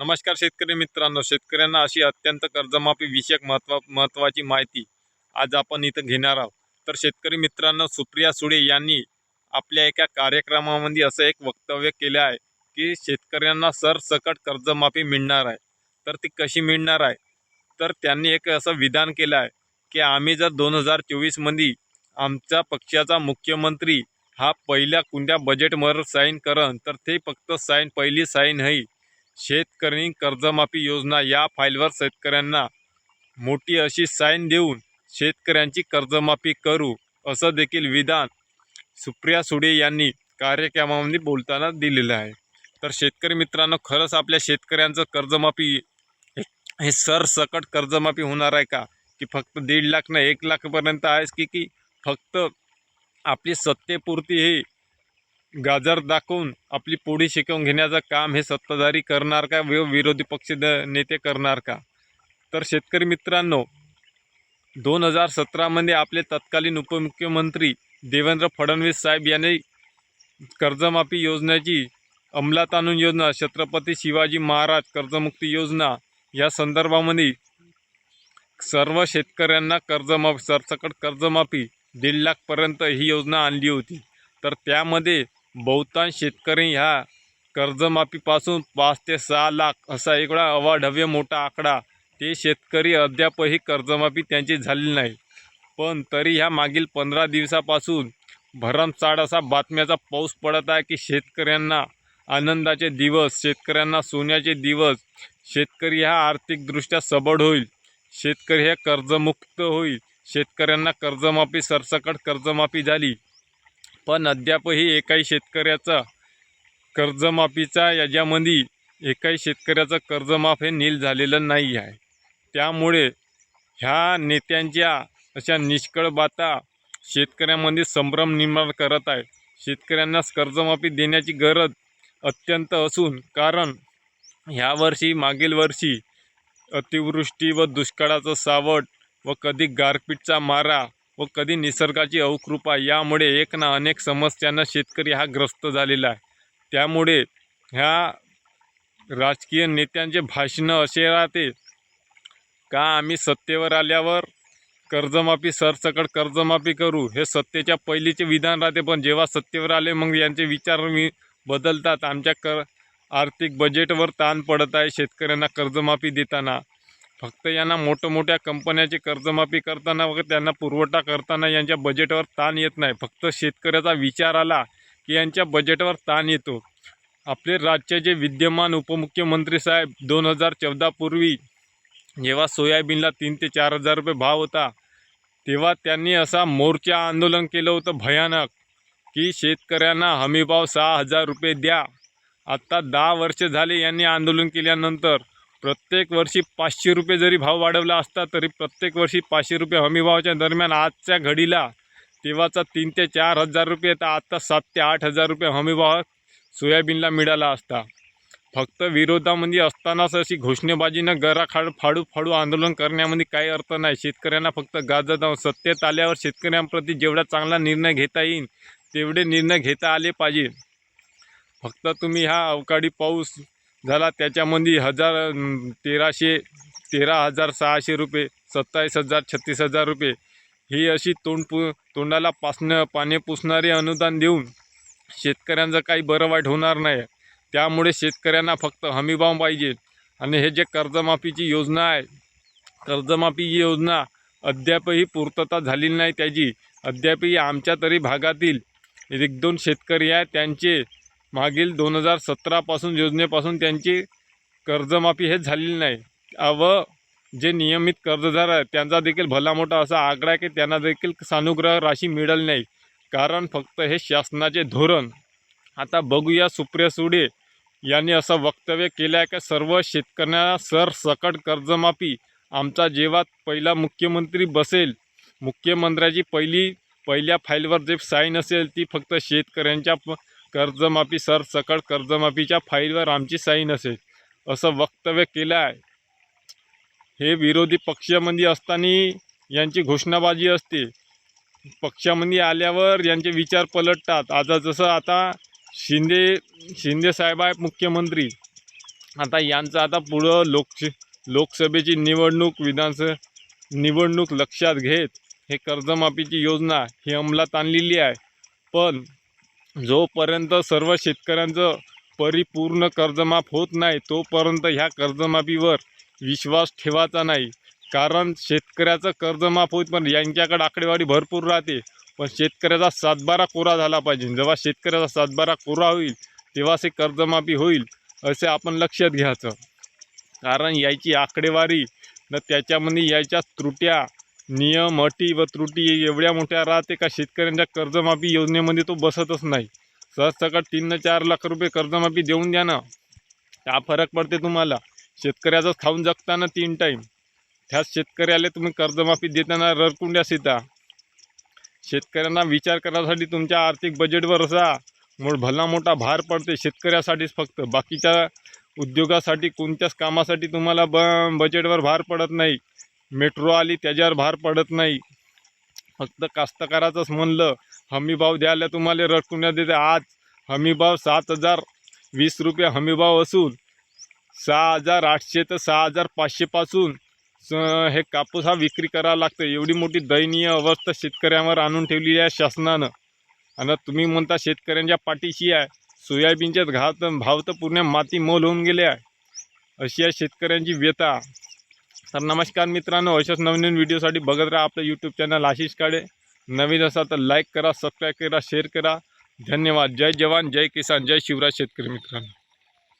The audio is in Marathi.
नमस्कार शेतकरी मित्रांनो. शेतकऱ्यांना अशी अत्यंत कर्जमाफी विषयक महत्वा महत्त्वाची माहिती आज आपण इथं घेणार आहोत. तर शेतकरी मित्रांनो सुप्रिया सुळे यांनी आपल्या एका कार्यक्रमामध्ये असं एक वक्तव्य केलं आहे की शेतकऱ्यांना सरसकट कर्जमाफी मिळणार आहे. तर ती कशी मिळणार आहे? तर त्यांनी एक असं विधान केलं आहे की आम्ही जर दोन हजार चोवीसमध्ये आमच्या पक्षाचा मुख्यमंत्री हा पहिल्या कोणत्या बजेटवर साईन करन तर ते फक्त साईन पहिली साईन आहे शेतकरी कर्जमाफी योजना या फाईलवर शेतकऱ्यांना मोठी अशी साईन देऊन शेतकऱ्यांची कर्जमाफी करू असं देखील विधान सुप्रिया सुळे यांनी कार्यक्रमामध्ये बोलताना दिलेलं आहे. तर शेतकरी मित्रांनो खरंच आपल्या शेतकऱ्यांचं कर्जमाफी हे सरसकट कर्जमाफी होणार आहे का? की फक्त दीड लाख ना एक लाखपर्यंत आहेच की की फक्त आपली सत्तेपुरती हे गाजर दाखवून आपली पोळी शिकवून घेण्याचं काम हे सत्ताधारी करणार का? व विरोधी पक्ष द- नेते करणार का? तर शेतकरी मित्रांनो दोन हजार सतरामध्ये आपले तत्कालीन उपमुख्यमंत्री देवेंद्र फडणवीस साहेब यांनी कर्जमाफी योजनेची अंमलात आणून योजना छत्रपती शिवाजी महाराज कर्जमुक्ती योजना या संदर्भामध्ये सर्व शेतकऱ्यांना कर्जमाफी सरसकट कर्जमाफी दीड लाखपर्यंत ही योजना आणली होती. तर त्यामध्ये बहुतांश शेतकरी ह्या कर्जमाफीपासून पाच ते सहा लाख असा एवढा अवाढव्य मोठा आकडा. ते शेतकरी अद्यापही कर्जमाफी त्यांची झाली नाही. पण तरी ह्या मागील पंधरा दिवसापासून भरमसाठ असा बातम्याचा पाऊस पडत आहे की शेतकऱ्यांना आनंदाचे दिवस शेतकऱ्यांना सोन्याचे दिवस शेतकरी हा आर्थिकदृष्ट्या सबळ होईल शेतकरी हे कर्जमुक्त होईल शेतकऱ्यांना कर्जमाफी सरसकट कर्जमाफी झाली. पण अद्यापही एकाही शेतकऱ्याचा कर्जमाफीचा याच्यामध्ये एकाही शेतकऱ्याचं कर्जमाफ हे नील झालेलं नाही आहे. त्यामुळे ह्या नेत्यांच्या अशा निष्कळ बाता शेतकऱ्यांमध्ये संभ्रम निर्माण करत आहे. शेतकऱ्यांनाच कर्जमाफी देण्याची गरज अत्यंत असून कारण ह्या वर्षी मागील वर्षी अतिवृष्टी व दुष्काळाचं सावट व कधी गारपीटचा मारा व कधी निसर्गाची अवकृपा यामुळे एक ना अनेक समस्यांना शेतकरी हा ग्रस्त झालेला आहे. त्यामुळे ह्या राजकीय नेत्यांचे भाषणं असे राहते का आम्ही सत्तेवर आल्यावर कर्जमाफी सरसकट कर्जमाफी करू? हे सत्तेच्या पहिलीचे विधान राहते पण जेव्हा सत्तेवर आले मग यांचे विचार मी बदलतात. आमच्या कर आर्थिक बजेटवर ताण पडत आहे शेतकऱ्यांना कर्जमाफी देताना. फक्त यांना मोठ्या मोठ्या कंपन्याची कर्जमाफी करताना वगैरे त्यांना पुरवठा करताना यांच्या बजेटवर ताण येत नाही. फक्त शेतकऱ्याचा विचार आला की यांच्या बजेटवर ताण येतो. आपले राज्याचे विद्यमान उपमुख्यमंत्री साहेब दोन हजार चौदापूर्वी जेव्हा सोयाबीनला तीन ते चार हजार रुपये भाव होता तेव्हा त्यांनी असा मोर्चा आंदोलन केलं होतं भयानक की शेतकऱ्यांना हमीभाव सहा हजार रुपये द्या. आत्ता दहा वर्ष झाले यांनी आंदोलन केल्यानंतर प्रत्येक वर्षी पाचशे रुपये जरी भाव वाढवला असता तरी प्रत्येक वर्षी पाचशे रुपये हमीभावाच्या दरम्यान आजच्या घडीला तेव्हाचा तीन ते चार हजार रुपये तर आत्ता सात ते आठ हजार रुपये हमीभाव सोयाबीनला मिळाला असता. फक्त विरोधामध्ये असतानाच अशी घोषणेबाजीनं गराखाड फाडू फाडू आंदोलन करण्यामध्ये काही अर्थ नाही. शेतकऱ्यांना फक्त गाजत सत्तेत आल्यावर शेतकऱ्यांप्रती जेवढा चांगला निर्णय घेता येईल तेवढे निर्णय घेता आले पाहिजे. फक्त तुम्ही हा अवकाळी पाऊस झाला. त्याच्यामध्ये हजार तेराशे तेरा हजार सहाशे रुपये सत्तावीस हजार छत्तीस हजार रुपये. ही अशी तोंड पु तोंडाला पासणं पाणी पुसणारे अनुदान देऊन शेतकऱ्यांचं काही बरं वाईट होणार नाही. त्यामुळे शेतकऱ्यांना फक्त हमीभाव पाहिजे. आणि हे जे कर्जमाफीची योजना आहे कर्जमाफी ही योजना अद्यापही पूर्तता झालेली नाही त्याची. अद्यापही आमच्या तरी भागातील एक दोन शेतकरी आहे त्यांचे मागील दोन हजार सतरापासून योजनेपासून त्यांची कर्जमाफी हे झालेली नाही. व जे नियमित कर्जदार आहेत त्यांचा देखील भला मोठा असा आकडा आहे की त्यांना देखील सानुग्रह राशी मिळाली नाही. कारण फक्त हे शासनाचे धोरण. आता बघूया सुप्रिया सुडे यांनी असं वक्तव्य केलं आहे की सर्व शेतकऱ्यांना सरसकट कर्जमाफी आमचा जेव्हा पहिला मुख्यमंत्री बसेल मुख्यमंत्र्याची पहिली पहिल्या फाईलवर जे साईन असेल ती फक्त शेतकऱ्यांच्या प- कर्जमाफी सरसकट कर्जमाफीच्या फाईलवर आमची साईन असेल असं वक्तव्य केलं आहे. हे विरोधी पक्षामध्ये असताना यांची घोषणाबाजी असते. पक्षामध्ये आल्यावर यांचे विचार पलटतात. आता जसं आता शिंदे शिंदे साहेब आहे मुख्यमंत्री. आता यांचं आता पुढं लोक लोकसभेची निवडणूक विधानसभा निवडणूक लक्षात घेत हे कर्जमाफीची योजना ही अंमलात आणलेली आहे. पण जोपर्यंत सर्व शेतकऱ्यांचं परिपूर्ण कर्जमाफ होत नाही तोपर्यंत ह्या कर्जमाफीवर विश्वास ठेवायचा नाही. कारण शेतकऱ्याचं कर्जमाफ होत पण यांच्याकडे आकडेवारी भरपूर राहते. पण शेतकऱ्याचा सातबारा कोरा झाला पाहिजे. जेव्हा शेतकऱ्याचा सातबारा कोरा होईल तेव्हाच हे कर्जमाफी होईल असे आपण लक्षात घ्यायचं. कारण याची आकडेवारी न त्याच्यामध्ये याच्या त्रुट्या नियम अटी व त्रुटी एवढ्या मोठ्या राहते का शेतकऱ्यांच्या कर्जमाफी योजनेमध्ये तो बसतच नाही. सहजसकट तीन चार लाख रुपये कर्जमाफी देऊन द्या ना. त्या फरक पडते तुम्हाला? शेतकऱ्याचं खाऊन जगताना तीन टाईम त्याच शेतकऱ्याला तुम्ही कर्जमाफी देताना ररकुंड्या सीता. शेतकऱ्यांना विचार करण्यासाठी तुमच्या आर्थिक बजेटवर असा मो भला मोठा भार पडते शेतकऱ्यासाठीच फक्त. बाकीच्या उद्योगासाठी कोणत्याच कामासाठी तुम्हाला ब बजेटवर भार पडत नाही. मेट्रो आली त्याच्यावर भार पडत नाही. फक्त कास्तकाराचंच म्हणलं हमीभाव द्यायला तुम्हाला रटकुण्यात देते. आज हमीभाव सात हजार वीस रुपये हमीभाव असून सहा हजार आठशे तर सहा हजार पाचशेपासून स- हे कापूस हा विक्री करावा लागतं एवढी मोठी दयनीय अवस्था शेतकऱ्यांवर आणून ठेवलेली आहे शासनानं. आणि तुम्ही म्हणता शेतकऱ्यांच्या पाठीशी आहे. सोयाबीनच्याच घात भाव तर पूर्ण माती मोल होऊन गेले आहे. अशी आहे शेतकऱ्यांची व्यथा. तर नमस्कार मित्रांनो अशाच नवीन व्हिडिओसाठी बघत राहा आपलं यूट्यूब चॅनल आशिष काळे. नवीन असा तर लाईक करा सबस्क्राईब करा शेअर करा. धन्यवाद. जय जवान जय किसान जय शिवराज शेतकरी मित्रांनो.